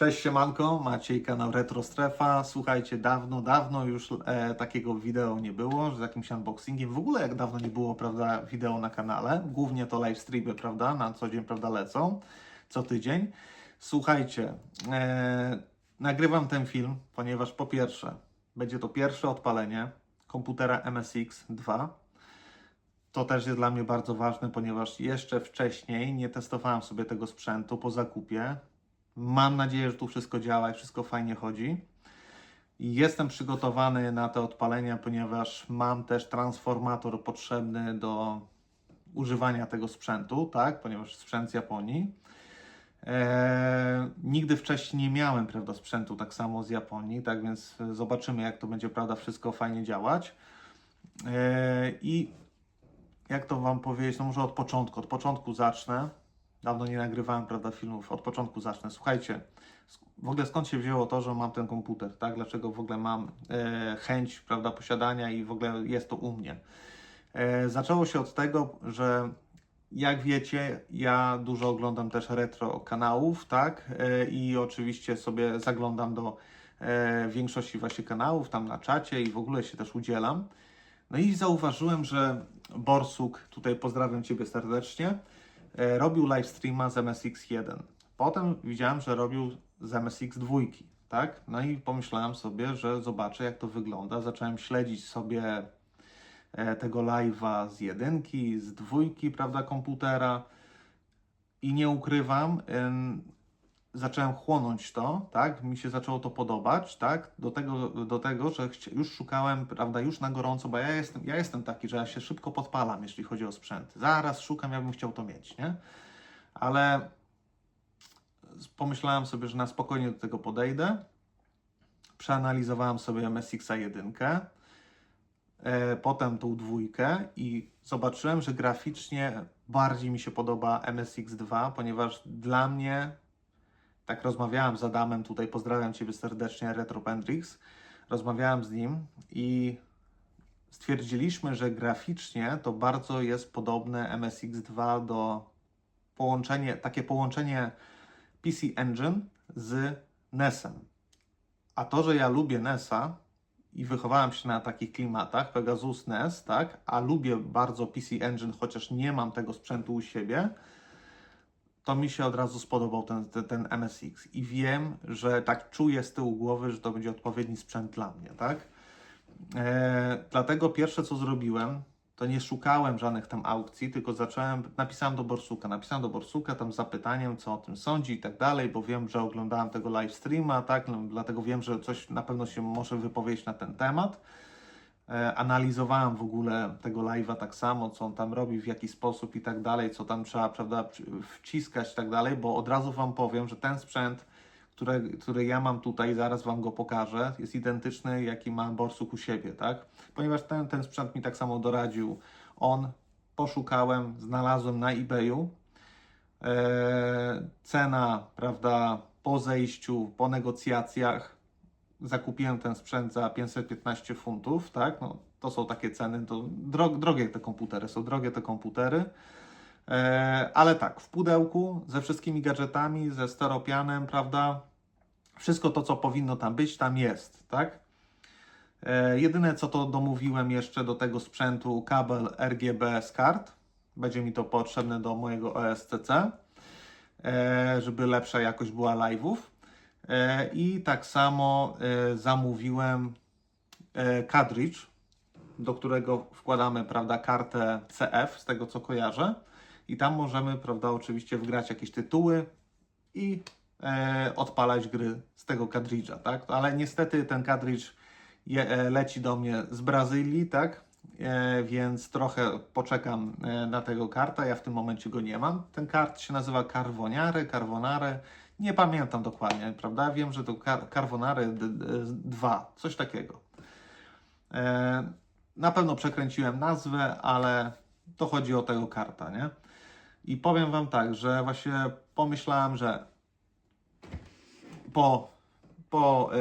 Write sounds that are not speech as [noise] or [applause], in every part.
Cześć siemanko, Maciej, kanał Retro Strefa. Słuchajcie, dawno, dawno już e, takiego wideo nie było, z jakimś unboxingiem. W ogóle jak dawno nie było, prawda, wideo na kanale. Głównie to live streamy, prawda, na co dzień, prawda, lecą, co tydzień. Słuchajcie, e, nagrywam ten film, ponieważ po pierwsze, będzie to pierwsze odpalenie komputera MSX 2. To też jest dla mnie bardzo ważne, ponieważ jeszcze wcześniej nie testowałem sobie tego sprzętu po zakupie. Mam nadzieję, że tu wszystko działa i wszystko fajnie chodzi. Jestem przygotowany na te odpalenia, ponieważ mam też transformator potrzebny do używania tego sprzętu, tak? Ponieważ sprzęt z Japonii. Eee, nigdy wcześniej nie miałem, prawda, sprzętu tak samo z Japonii, tak więc zobaczymy, jak to będzie, prawda, wszystko fajnie działać. Eee, I jak to Wam powiedzieć, no może od początku, od początku zacznę. Dawno nie nagrywałem, prawda, filmów, od początku zacznę. Słuchajcie, w ogóle skąd się wzięło to, że mam ten komputer, tak? Dlaczego w ogóle mam e, chęć, prawda, posiadania i w ogóle jest to u mnie. E, zaczęło się od tego, że jak wiecie, ja dużo oglądam też retro kanałów, tak? E, I oczywiście sobie zaglądam do e, większości właśnie kanałów, tam na czacie i w ogóle się też udzielam. No i zauważyłem, że Borsuk, tutaj pozdrawiam Ciebie serdecznie, robił live streama z MSX1. Potem widziałem, że robił z MSX2, tak? No i pomyślałem sobie, że zobaczę jak to wygląda. Zacząłem śledzić sobie e, tego live'a z jedynki, z dwójki, prawda, komputera i nie ukrywam, zacząłem chłonąć to, tak, mi się zaczęło to podobać, tak, do tego, do tego że już szukałem, prawda, już na gorąco, bo ja jestem, ja jestem taki, że ja się szybko podpalam, jeśli chodzi o sprzęt. Zaraz szukam, ja bym chciał to mieć, nie? Ale pomyślałem sobie, że na spokojnie do tego podejdę. Przeanalizowałem sobie MSX 1, e, potem tą dwójkę i zobaczyłem, że graficznie bardziej mi się podoba MSX 2, ponieważ dla mnie tak rozmawiałem z Adamem, tutaj pozdrawiam Ciebie serdecznie, RetroPendrix. Rozmawiałem z nim i stwierdziliśmy, że graficznie to bardzo jest podobne MSX2 do połączenie, takie połączenie PC Engine z NES-em. A to, że ja lubię NES-a i wychowałem się na takich klimatach, Pegasus NES, tak, a lubię bardzo PC Engine, chociaż nie mam tego sprzętu u siebie, to mi się od razu spodobał ten, ten, ten MSX i wiem, że tak czuję z tyłu głowy, że to będzie odpowiedni sprzęt dla mnie, tak? E, dlatego pierwsze co zrobiłem, to nie szukałem żadnych tam aukcji, tylko zacząłem, napisałem do Borsuka, napisałem do Borsuka tam z zapytaniem, co o tym sądzi i tak dalej, bo wiem, że oglądałem tego live streama, tak, no, dlatego wiem, że coś na pewno się może wypowiedzieć na ten temat. E, analizowałem w ogóle tego live'a tak samo, co on tam robi, w jaki sposób i tak dalej, co tam trzeba, prawda, wciskać i tak dalej, bo od razu Wam powiem, że ten sprzęt, który, który ja mam tutaj, zaraz Wam go pokażę, jest identyczny, jaki ma Borsuk u siebie, tak? Ponieważ ten, ten sprzęt mi tak samo doradził on, poszukałem, znalazłem na eBayu, e, cena, prawda, po zejściu, po negocjacjach, zakupiłem ten sprzęt za 515 funtów, tak? No, to są takie ceny, to dro, drogie te komputery, są drogie te komputery. E, ale tak, w pudełku ze wszystkimi gadżetami, ze steropianem, prawda? Wszystko to, co powinno tam być, tam jest, tak? E, jedyne, co to domówiłem jeszcze do tego sprzętu, kabel RGB z kart. Będzie mi to potrzebne do mojego OSCC, e, żeby lepsza jakość była live'ów. E, I tak samo e, zamówiłem e, cartridge, do którego wkładamy, prawda, kartę CF, z tego co kojarzę. I tam możemy, prawda, oczywiście wgrać jakieś tytuły i e, odpalać gry z tego cartridge'a, tak? Ale niestety ten e, leci do mnie z Brazylii, tak? E, więc trochę poczekam e, na tego karta. Ja w tym momencie go nie mam. Ten kart się nazywa Carboniare, Carbonare. Nie pamiętam dokładnie, prawda? Wiem, że to Car- Carbonare d- d- 2, coś takiego. E, na pewno przekręciłem nazwę, ale to chodzi o tego karta, nie? I powiem Wam tak, że właśnie pomyślałem, że po, po e,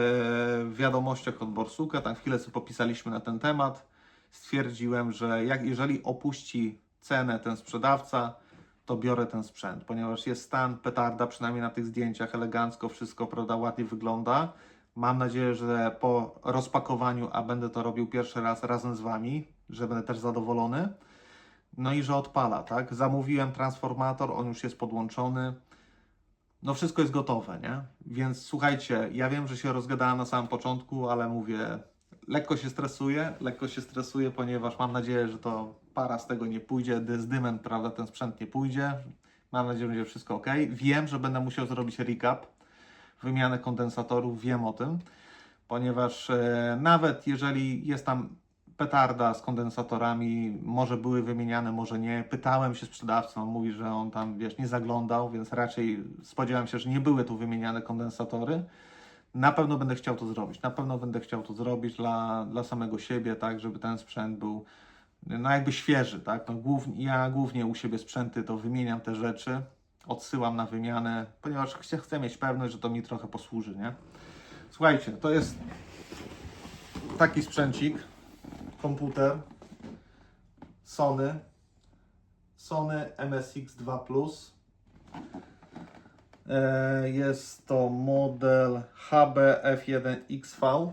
wiadomościach od Borsuka, tam chwilę sobie popisaliśmy na ten temat, stwierdziłem, że jak, jeżeli opuści cenę ten sprzedawca, to biorę ten sprzęt, ponieważ jest stan petarda, przynajmniej na tych zdjęciach, elegancko wszystko, prawda, ładnie wygląda. Mam nadzieję, że po rozpakowaniu, a będę to robił pierwszy raz razem z Wami, że będę też zadowolony. No i że odpala, tak? Zamówiłem transformator, on już jest podłączony. No wszystko jest gotowe, nie? Więc słuchajcie, ja wiem, że się rozgadałem na samym początku, ale mówię, lekko się stresuję, lekko się stresuję, ponieważ mam nadzieję, że to para z tego nie pójdzie, z dymem, prawda, ten sprzęt nie pójdzie. Mam nadzieję, że będzie wszystko ok. Wiem, że będę musiał zrobić recap, wymianę kondensatorów, wiem o tym, ponieważ e, nawet jeżeli jest tam petarda z kondensatorami, może były wymieniane, może nie. Pytałem się sprzedawcą, mówi, że on tam, wiesz, nie zaglądał, więc raczej spodziewam się, że nie były tu wymieniane kondensatory. Na pewno będę chciał to zrobić. Na pewno będę chciał to zrobić dla, dla samego siebie, tak, żeby ten sprzęt był no jakby świeży, tak. No, głównie, ja głównie u siebie sprzęty to wymieniam te rzeczy, odsyłam na wymianę, ponieważ chcę, chcę mieć pewność, że to mi trochę posłuży, nie? Słuchajcie, to jest taki sprzęcik, komputer Sony, Sony MSX 2 Plus. E, Jest to model HBF1XV.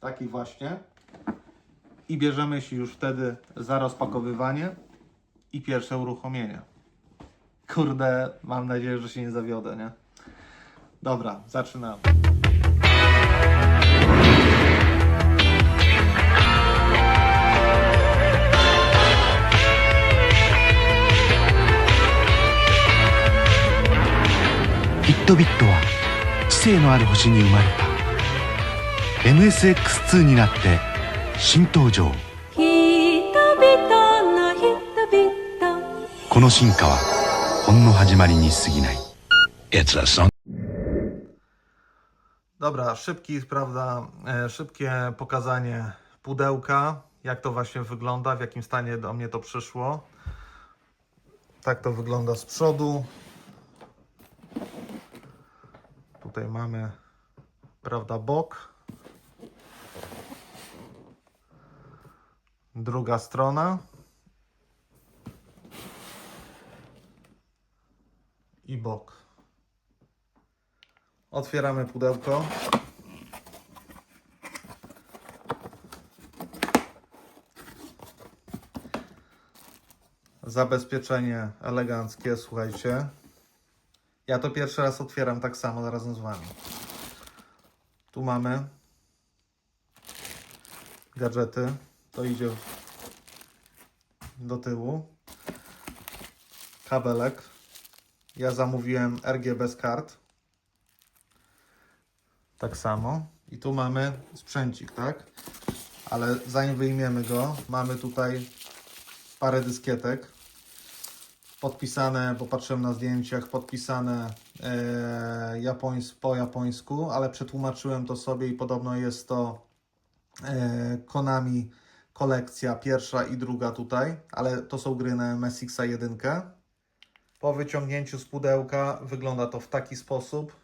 Taki właśnie I bierzemy się już wtedy za rozpakowywanie i pierwsze uruchomienie. Kurde, mam nadzieję, że się nie zawiodę, nie? Dobra, zaczynamy.ヒットビットは知性のある星に生まれた MSX2 になって 新登場人々の人々この進化はほんの始まりに過ぎない It's a song Dobra, szybki, prawda, e, szybkie pokazanie pudełka, jak to właśnie wygląda, w jakim stanie do mnie to przyszło. Tak to wygląda z przodu. Tutaj mamy, prawda, bok. Druga strona. I bok. Otwieramy pudełko. Zabezpieczenie eleganckie, słuchajcie. Ja to pierwszy raz otwieram tak samo razem z Wami. Tu mamy gadżety. To idzie do tyłu. Kabelek. Ja zamówiłem RGB z kart. Tak samo. I tu mamy sprzęcik, tak? Ale zanim wyjmiemy go, mamy tutaj parę dyskietek. Podpisane, bo patrzyłem na zdjęciach, podpisane e, japońs, po japońsku, ale przetłumaczyłem to sobie i podobno jest to e, Konami kolekcja pierwsza i druga tutaj, ale to są gry na MSX 1. Po wyciągnięciu z pudełka wygląda to w taki sposób.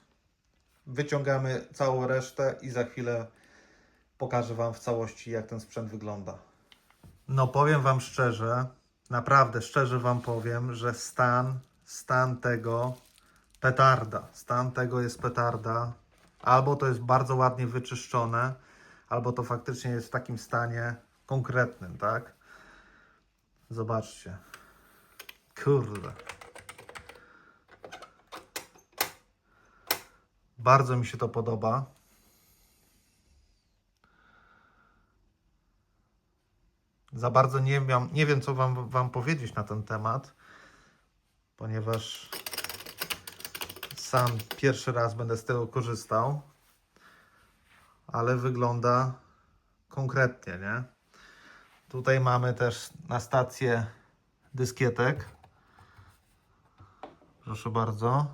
Wyciągamy całą resztę i za chwilę pokażę Wam w całości, jak ten sprzęt wygląda. No, powiem Wam szczerze, naprawdę szczerze Wam powiem, że stan, stan tego petarda, stan tego jest petarda. Albo to jest bardzo ładnie wyczyszczone, albo to faktycznie jest w takim stanie konkretnym, tak? Zobaczcie. Kurde. Bardzo mi się to podoba. Za bardzo nie, wiem, nie wiem, co wam, wam powiedzieć na ten temat, ponieważ sam pierwszy raz będę z tego korzystał, ale wygląda konkretnie, nie? Tutaj mamy też na stację dyskietek. Proszę bardzo.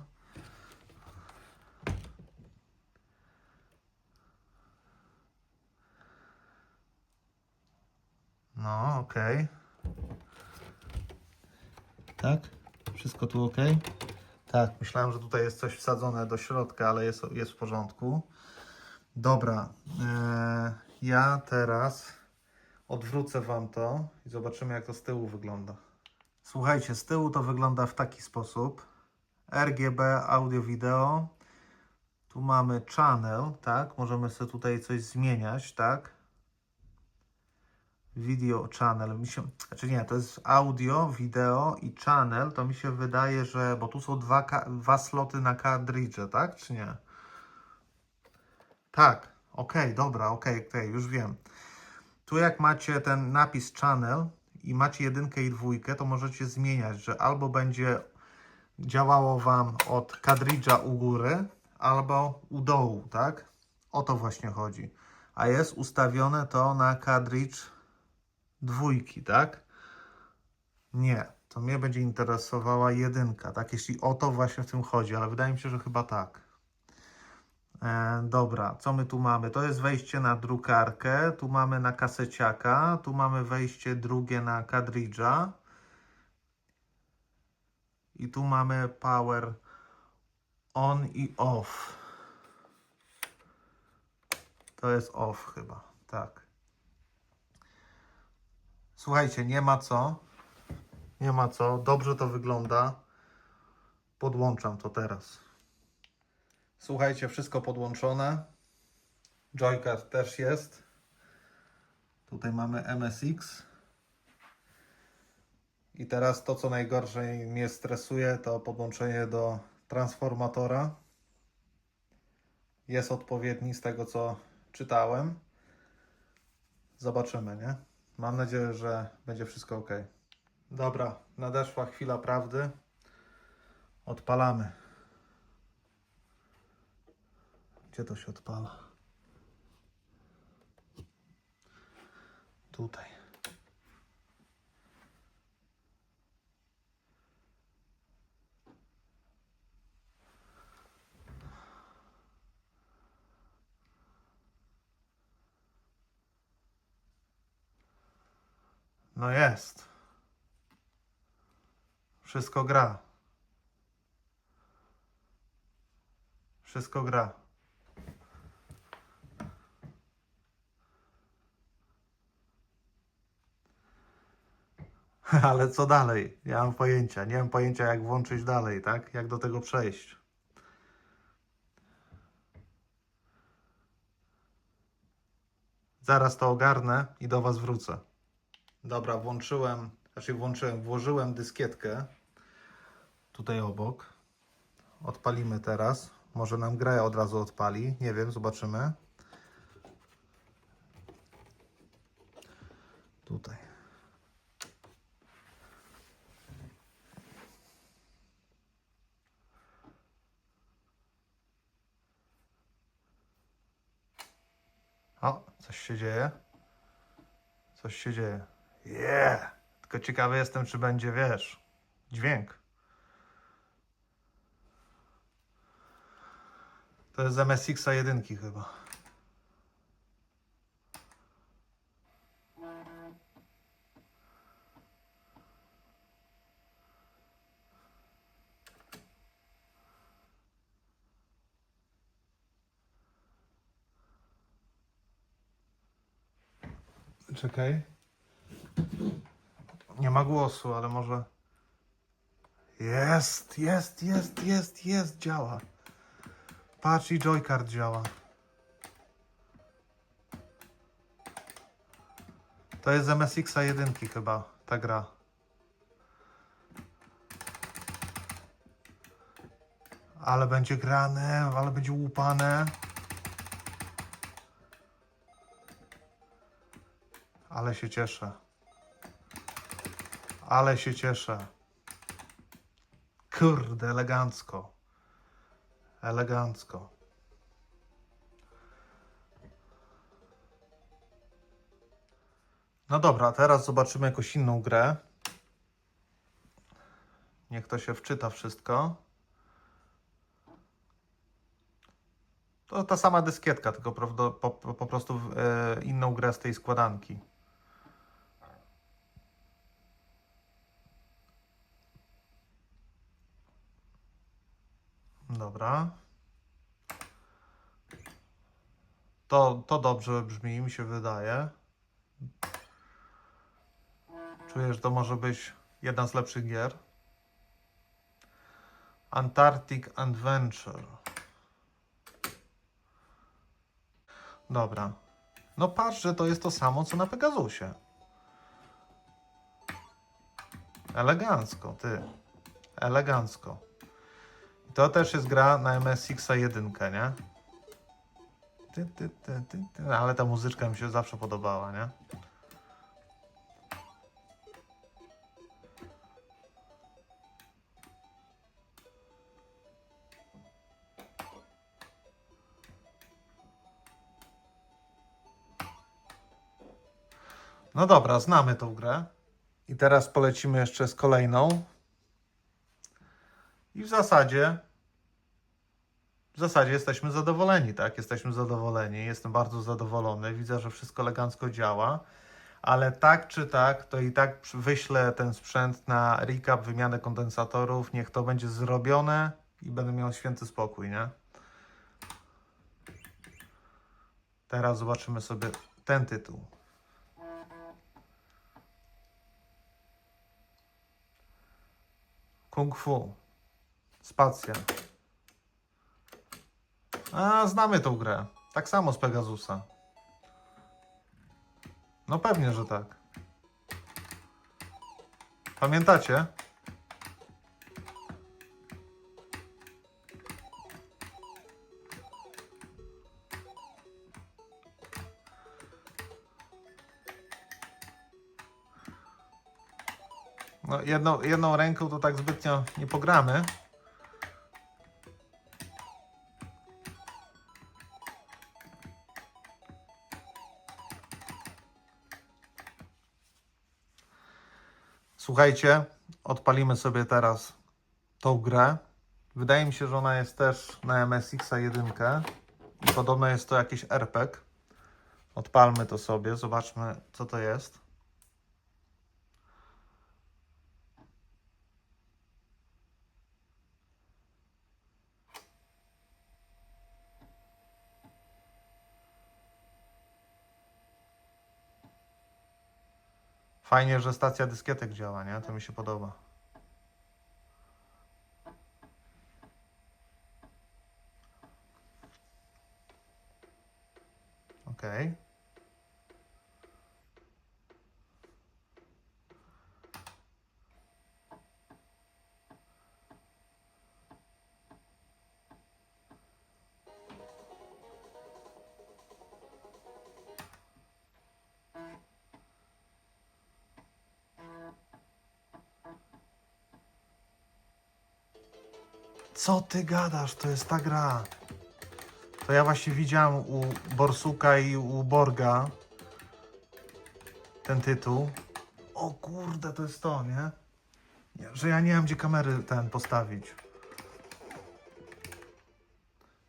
No, okej. Tak? Wszystko tu ok? Tak, myślałem, że tutaj jest coś wsadzone do środka, ale jest, jest w porządku. Dobra, e, ja teraz odwrócę Wam to i zobaczymy, jak to z tyłu wygląda. Słuchajcie, z tyłu to wygląda w taki sposób. RGB, audio, wideo. Tu mamy channel, tak? Możemy sobie tutaj coś zmieniać, tak? Video channel. Mi się, znaczy nie, to jest audio, wideo i channel. To mi się wydaje, że. Bo tu są dwa, dwa sloty na kartridże, tak? Czy nie? Tak. Okej, dobra, okej, okej, już wiem. Tu jak macie ten napis channel i macie jedynkę i dwójkę, to możecie zmieniać, że albo będzie działało Wam od kadridża u góry, albo u dołu, tak? O to właśnie chodzi. A jest ustawione to na kadridż dwójki, tak? Nie, to mnie będzie interesowała jedynka, tak? Jeśli o to właśnie w tym chodzi, ale wydaje mi się, że chyba tak. E, dobra, co my tu mamy? To jest wejście na drukarkę, tu mamy na kaseciaka, tu mamy wejście drugie na kadridża i tu mamy power on i off. To jest off chyba, tak. Słuchajcie, nie ma co. Nie ma co. Dobrze to wygląda. Podłączam to teraz. Słuchajcie, wszystko podłączone. Joycard też jest. Tutaj mamy MSX. I teraz to, co najgorsze mnie stresuje, to podłączenie do transformatora. Jest odpowiedni z tego, co czytałem. Zobaczymy, nie? Mam nadzieję, że będzie wszystko ok. Dobra, nadeszła chwila prawdy. Odpalamy. Gdzie to się odpala? Tutaj. No jest. Wszystko gra. Wszystko gra. [laughs] Ale co dalej? Nie mam pojęcia. Nie mam pojęcia, jak włączyć dalej, tak? Jak do tego przejść. Zaraz to ogarnę i do Was wrócę. Dobra, włączyłem, znaczy włączyłem, włożyłem dyskietkę tutaj obok. Odpalimy teraz. Może nam grę od razu odpali. Nie wiem, zobaczymy. Tutaj. O, coś się dzieje. Coś się dzieje. Yeah! Tylko ciekawy jestem, czy będzie, wiesz, dźwięk. To jest z MSX-a jedynki chyba. Czekaj. Nie ma głosu, ale może. Jest, jest, jest, jest, jest, działa. Patrz i joycard działa. To jest MSX-a jedynki chyba, ta gra. Ale będzie grane, ale będzie łupane. Ale się cieszę. Ale się cieszę. Kurde, elegancko. Elegancko. No dobra, teraz zobaczymy jakąś inną grę. Niech to się wczyta wszystko. To ta sama dyskietka, tylko po, po, po prostu e, inną grę z tej składanki. Dobra. To, to dobrze brzmi, mi się wydaje. Czuję, że to może być Jedna z lepszych gier. Antarctic Adventure. Dobra. No patrz, że to jest to samo, co na Pegasusie. Elegancko, ty. Elegancko. To też jest gra na MSX 1, nie? Ty, ty, ty, ty, ty. Ale ta muzyczka mi się zawsze podobała, nie? No dobra, znamy tą grę. I teraz polecimy jeszcze z kolejną. I w zasadzie w zasadzie jesteśmy zadowoleni, tak? Jesteśmy zadowoleni. Jestem bardzo zadowolony. Widzę, że wszystko elegancko działa. Ale tak czy tak, to i tak wyślę ten sprzęt na recap, wymianę kondensatorów. Niech to będzie zrobione i będę miał święty spokój, nie? Teraz zobaczymy sobie ten tytuł. Kung Fu. Spacja. A, znamy tą grę. Tak samo z Pegasusa. No pewnie, że tak. Pamiętacie? No, jedną, jedną ręką to tak zbytnio nie pogramy. Słuchajcie, odpalimy sobie teraz tą grę. Wydaje mi się, że ona jest też na MSX 1 i podobno jest to jakiś RPG. Odpalmy to sobie, zobaczmy co to jest. Fajnie, że stacja dyskietek działa, nie? To mi się podoba. Okej. Co ty gadasz? To jest ta gra. To ja właśnie widziałem u Borsuka i u Borga ten tytuł. O kurde, to jest to, nie? Że ja nie wiem, gdzie kamery ten postawić.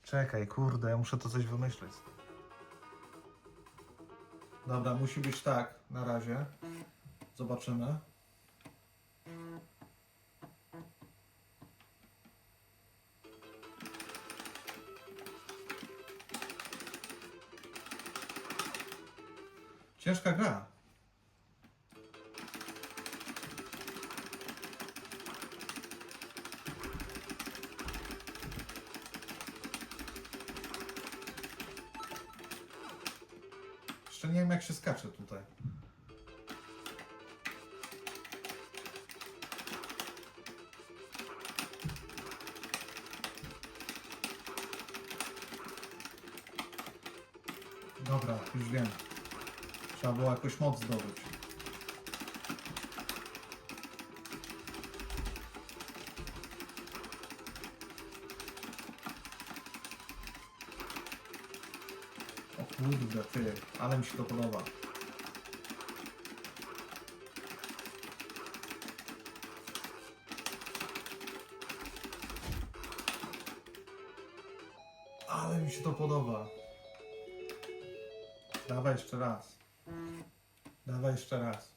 Czekaj, kurde, ja muszę to coś wymyślić. Dobra, musi być tak, na razie. Zobaczymy. Ciężka gra. Jeszcze nie wiem jak się skacze tutaj. Dobra, już wiem. Jakoś moc zdobyć. O kurde, ty, ale mi się to podoba. Ale mi się to podoba. Dawaj jeszcze raz. Dawaj jeszcze raz.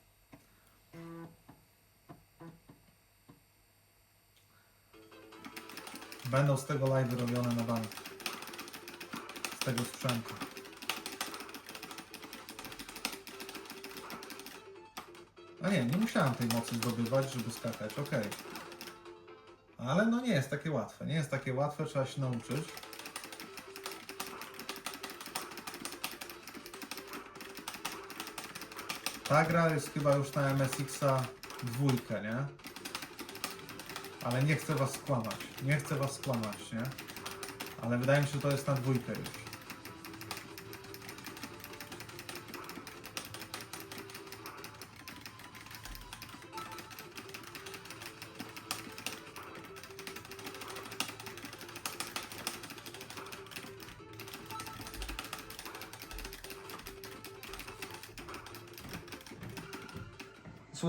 Będą z tego live robione na bank. Z tego sprzętu. A nie, nie musiałem tej mocy zdobywać, żeby skakać, okej. Ale no nie jest takie łatwe, nie jest takie łatwe, trzeba się nauczyć. Ta gra jest chyba już na MSX-a dwójkę, nie? Ale nie chcę was skłamać, nie chcę was skłamać, nie? Ale wydaje mi się, że to jest na dwójkę już.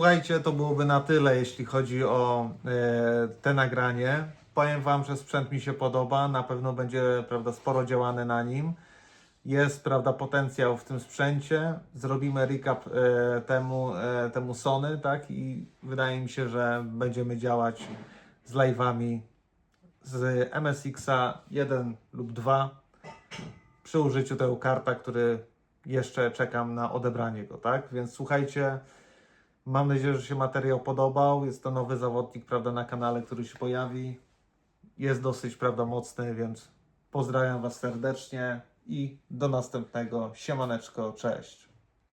Słuchajcie, to byłoby na tyle, jeśli chodzi o e, te nagranie. Powiem Wam, że sprzęt mi się podoba, na pewno będzie prawda, sporo działane na nim. Jest prawda, potencjał w tym sprzęcie. Zrobimy recap e, temu, e, temu Sony, tak? I wydaje mi się, że będziemy działać z live'ami z MSX-a 1 lub 2 przy użyciu tego karta, który jeszcze czekam na odebranie go, tak? Więc słuchajcie, Mam nadzieję, że się materiał podobał. Jest to nowy zawodnik, prawda, na kanale, który się pojawi. Jest dosyć, prawda, mocny, więc pozdrawiam Was serdecznie i do następnego. Siemaneczko, cześć.